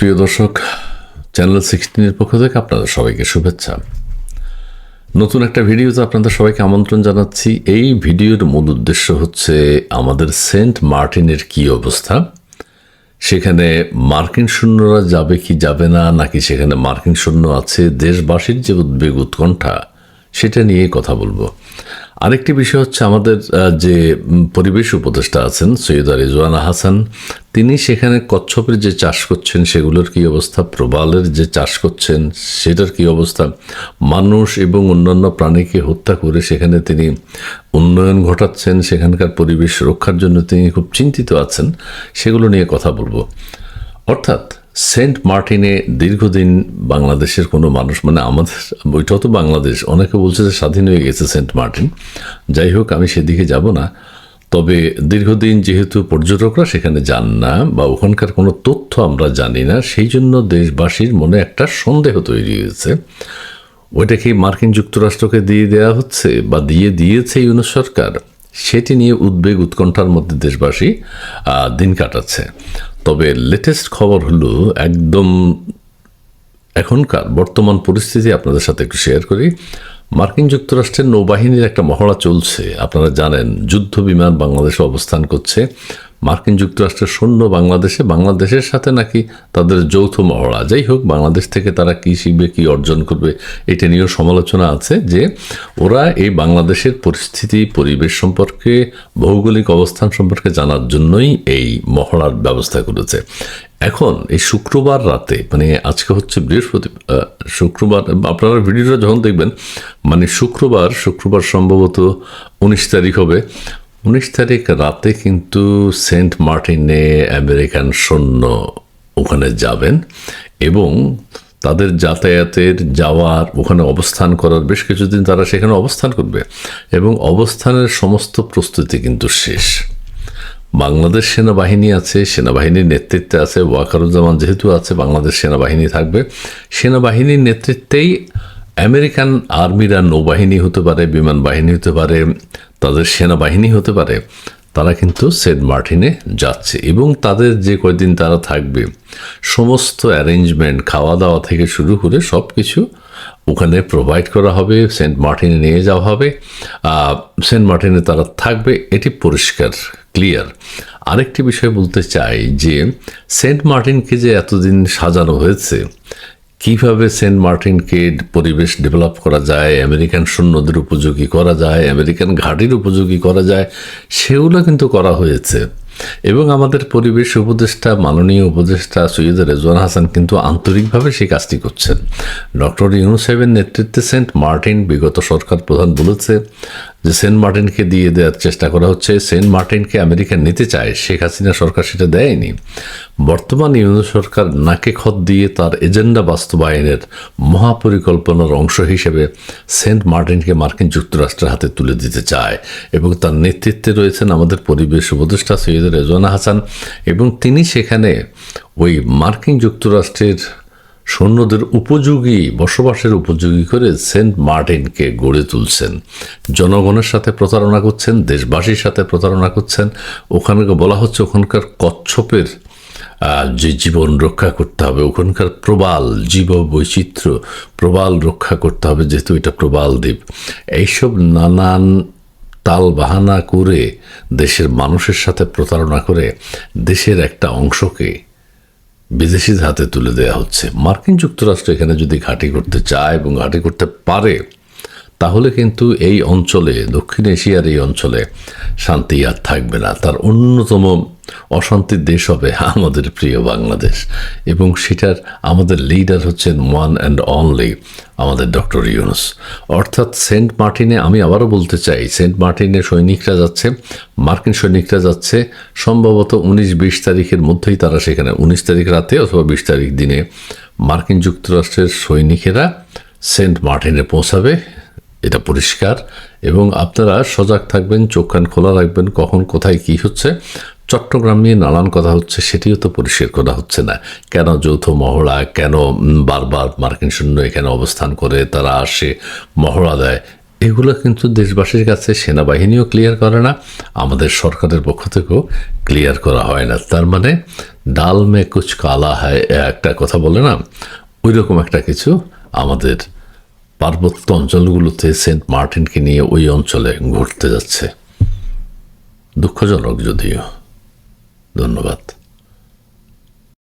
প্রিয় দর্শক চ্যানেল সিক্সটিনের পক্ষ থেকে আপনাদের সবাইকে শুভেচ্ছা। নতুন একটা ভিডিওতে আপনাদের সবাইকে আমন্ত্রণ জানাচ্ছি। এই ভিডিওর মূল উদ্দেশ্য হচ্ছে আমাদের সেন্ট মার্টিনের কি অবস্থা? সেখানে মার্কিন সৈন্যরা যাবে কি যাবে না, নাকি সেখানে মার্কিন সৈন্য আছে, দেশবাসীর যে উদ্বেগ উৎকণ্ঠা, সেটা নিয়ে কথা বলব। আরেকটি বিষয় হচ্ছে আমাদের যে পরিবেশ উপদেষ্টা আছেন সৈয়দা রেজওয়ানা হাসান তিনি সেখানে কচ্ছপের যে চাষ করছেন, সেগুলোর কি অবস্থা? প্রবালের যে চাষ করছেন, সেটার কি অবস্থা? মানুষ এবং অন্যান্য প্রাণীকে হত্যা করে সেখানে তিনি উন্নয়ন ঘটাচ্ছেন, সেখানকার পরিবেশ রক্ষার জন্য তিনি খুব চিন্তিত আছেন, সেগুলো নিয়ে কথা বলব। অর্থাৎ সেন্ট মার্টিনে দীর্ঘদিন বাংলাদেশের কোনো মানুষ মানে আমাদের ওইটাও তো বাংলাদেশ, অনেকে বলছে যে স্বাধীন হয়ে গেছে সেন্ট মার্টিন। যাই হোক, আমি সেদিকে যাব না। তবে দীর্ঘদিন যেহেতু পর্যটকরা সেখানে যান না বা ওখানকার কোনো তথ্য আমরা জানি না, সেই জন্য দেশবাসীর মনে একটা সন্দেহ তৈরি হয়েছে। ওইটা কি মার্কিন যুক্তরাষ্ট্রকে দিয়ে দেওয়া হচ্ছে বা দিয়ে দিয়েছে ইউনুস সরকার? সেটি নিয়ে উদ্বেগ উৎকণ্ঠার মধ্যে দেশবাসী দিন কাটাচ্ছে। তবে লেটেস্ট খবর হলো একদম এখনকার বর্তমান পরিস্থিতি আপনাদের সাথে একটু শেয়ার করি। মার্কিন যুক্তরাষ্ট্রের নৌবাহিনীর একটা মহড়া চলছে। আপনারা জানেন, যুদ্ধ বিমান বাংলাদেশে অবস্থান করছে। মার্কিন যুক্তরাষ্ট্রের সৈন্য বাংলাদেশে, বাংলাদেশের সাথে নাকি তাদের যৌথ মহড়া। যাই হোক, বাংলাদেশ থেকে তারা কী শিখবে, কী অর্জন করবে, এটা নিয়েও সমালোচনা আছে যে ওরা এই বাংলাদেশের পরিস্থিতি, পরিবেশ সম্পর্কে, ভৌগোলিক অবস্থান সম্পর্কে জানার জন্যই এই মহড়ার ব্যবস্থা করেছে। এখন এই শুক্রবার রাতে মানে আজকে হচ্ছে বৃহস্পতি শুক্রবার, আপনারা ভিডিওটা যখন দেখবেন মানে শুক্রবার শুক্রবার সম্ভবত উনিশ তারিখ হবে উনিশ তারিখ রাতে কিন্তু সেন্ট মার্টিনে আমেরিকান সৈন্য ওখানে যাবেন এবং তাদের যাতায়াতের যাওয়ার, ওখানে অবস্থান করার বেশ কিছুদিন তারা সেখানে অবস্থান করবে এবং অবস্থানের সমস্ত প্রস্তুতি কিন্তু শেষ। বাংলাদেশ সেনাবাহিনী আছে, সেনাবাহিনীর নেতৃত্বে আছে, ওয়াকারুজ্জামান যেহেতু আছে, বাংলাদেশ সেনাবাহিনী থাকবে। সেনাবাহিনীর নেতৃত্বেই আমেরিকান আর্মিরা নৌবাহিনী হতে পারে, বিমান বাহিনী হতে পারে, তাদের সেনাবাহিনী হতে পারে, তারা কিন্তু সেন্ট মার্টিনে যাচ্ছে এবং তাদের যে কয়দিন তারা থাকবে, সমস্ত অ্যারেঞ্জমেন্ট খাওয়া দাওয়া থেকে শুরু করে সব কিছু ওখানে প্রোভাইড করা হবে, সেন্ট মার্টিনে নিয়ে যাওয়া হবে। সেন্ট মার্টিনে তারা থাকবে, এটি পরিষ্কার, ক্লিয়ার। আরেকটি বিষয় বলতে চাই যে, সেন্ট মার্টিনকে যে এতদিন সাজানো হয়েছে কীভাবে সেন্ট মার্টিনকে পরিবেশ ডেভেলপ করা যায়, আমেরিকান সৈন্যদের উপযোগী করা যায়, আমেরিকান ঘাটির উপযোগী করা যায়, সেগুলো কিন্তু করা হয়েছে। এবং আমাদের পরিবেশ উপদেষ্টা, মাননীয় উপদেষ্টা সৈয়দ রেজওয়ান হাসান কিন্তু আন্তরিকভাবে সেই কাজটি করছেন। ডক্টর ইউনুস নেতৃত্বে সেন্ট মার্টিন, বিগত সরকার প্রধান বলেছে যে সেন্ট মার্টিনকে দিয়ে দেওয়ার চেষ্টা করা হচ্ছে। সেন্ট মার্টিনকে আমেরিকা নিতে চায়, শেখ হাসিনা সরকার সেটা দেয়নি। বর্তমান ইউনিয়ন সরকার নাকে খত দিয়ে তার এজেন্ডা বাস্তবায়নের মহাপরিকল্পনার অংশ হিসেবে সেন্ট মার্টিনকে মার্কিন যুক্তরাষ্ট্রের হাতে তুলে দিতে চায় এবং তার নেতৃত্বে রয়েছেন আমাদের পরিবেশ উপদেষ্টা সৈয়দ রেজওয়ানা হাসান এবং তিনি সেখানে ওই মার্কিন যুক্তরাষ্ট্রের সৈন্যদের উপযোগী, বসবাসের উপযোগী করে সেন্ট মার্টিনকে গড়ে তুলছেন। জনগণের সাথে প্রতারণা করছেন, দেশবাসীর সাথে প্রতারণা করছেন। ওখানে বলা হচ্ছে, ওখানকার কচ্ছপের যে জীবন রক্ষা করতে হবে, ওখানকার প্রবাল জীব বৈচিত্র্য প্রবাল রক্ষা করতে হবে যেহেতু এটা প্রবাল দ্বীপ। এইসব নানান তাল বাহানা করে দেশের মানুষের সাথে প্রতারণা করে দেশের একটা অংশকে বিদেশিদের হাতে তুলে দেওয়া হচ্ছে। মার্কিন যুক্তরাষ্ট্র এখানে যদি ঘাঁটি করতে চায় এবং ঘাঁটি করতে পারে তাহলে কিন্তু এই অঞ্চলে, দক্ষিণ এশিয়ার এই অঞ্চলে শান্তি আর থাকবে না। তার অন্যতম অশান্তির দেশ হবে আমাদের প্রিয় বাংলাদেশ। এবং সেটার আমাদের লিডার হচ্ছেন ওয়ান অ্যান্ড অনলি আমাদের ডক্টর ইউনুস। অর্থাৎ সেন্ট মার্টিনে, আমি আবারও বলতে চাই, সেন্ট মার্টিনে সৈনিকরা যাচ্ছে, মার্কিন সৈনিকরা যাচ্ছে, সম্ভবত উনিশ বিশ তারিখের মধ্যেই তারা সেখানে, উনিশ তারিখ রাতে অথবা বিশ তারিখ দিনে মার্কিন যুক্তরাষ্ট্রের সৈনিকেরা সেন্ট মার্টিনে পৌঁছাবে। এটা পরিষ্কার এবং আপনারা সজাগ থাকবেন, চোখ কান খোলা রাখবেন, কখন, কোথায়, কি হচ্ছে। চট্টগ্রাম নিয়ে নানান কথা হচ্ছে, সেটিও তো পরিষ্কার করা হচ্ছে না। কেন যৌথ মহড়া, কেন বারবার মার্কিন সৈন্য এখানে অবস্থান করে তারা আসে, মহড়া দেয়? এগুলো কিন্তু দেশবাসীর কাছে সেনাবাহিনীও ক্লিয়ার করে না, আমাদের সরকারের পক্ষ থেকেও ক্লিয়ার করা হয় না। তার মানে ডাল মে কুচ কালা হয় একটা কথা বলে না? ওই রকম একটা কিছু আমাদের পার্বত্য অঞ্চলগুলোতে সেন্ট মার্টিনকে নিয়ে ওই অঞ্চলে ঘুরতে যাচ্ছে। দুঃখজনক যদিও। ধন্যবাদ।